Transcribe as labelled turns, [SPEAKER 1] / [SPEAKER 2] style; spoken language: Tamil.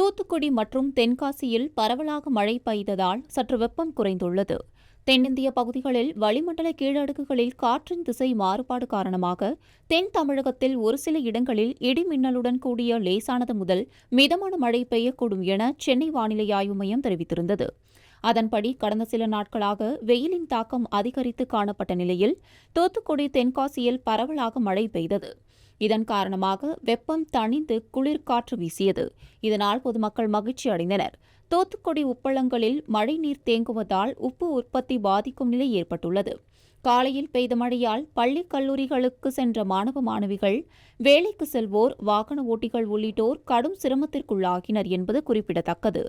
[SPEAKER 1] தூத்துக்குடி மற்றும் தென்காசியில் பரவலாக மழை பெய்ததால் சற்று வெப்பம் குறைந்துள்ளது தென்னிந்திய பகுதிகளில் வளிமண்டல கீழடுக்குகளில் காற்றின் திசை மாறுபாடு காரணமாக தென் தமிழகத்தில் ஒரு சில இடங்களில் இடிமின்னலுடன் கூடிய லேசானது முதல் மிதமான மழை பெய்யக்கூடும் என சென்னை வானிலை ஆய்வு மையம் தெரிவித்திருந்தது அதன்படி கடந்த சில நாட்களாக வெயிலின் தாக்கம் அதிகரித்து காணப்பட்ட நிலையில் தூத்துக்குடி தென்காசியில் பரவலாக மழை பெய்தது இதன் காரணமாக வெப்பம் தணிந்து குளிர் காற்று வீசியது இதனால் பொதுமக்கள் மகிழ்ச்சி அடைந்தனர் தோத்துக்குடி உப்பளங்களில் மழைநீர் தேங்குவதால் உப்பு உற்பத்தி பாதிக்கும் நிலை ஏற்பட்டுள்ளது காலையில் பெய்த மழையால் பள்ளி கல்லூரிகளுக்கு சென்ற மாணவ மாணவிகள் வேலைக்கு செல்வோர் வாகன ஓட்டிகள் உள்ளிட்டோர் கடும் சிரமத்திற்குள்ளாகினர் என்பது குறிப்பிடத்தக்கது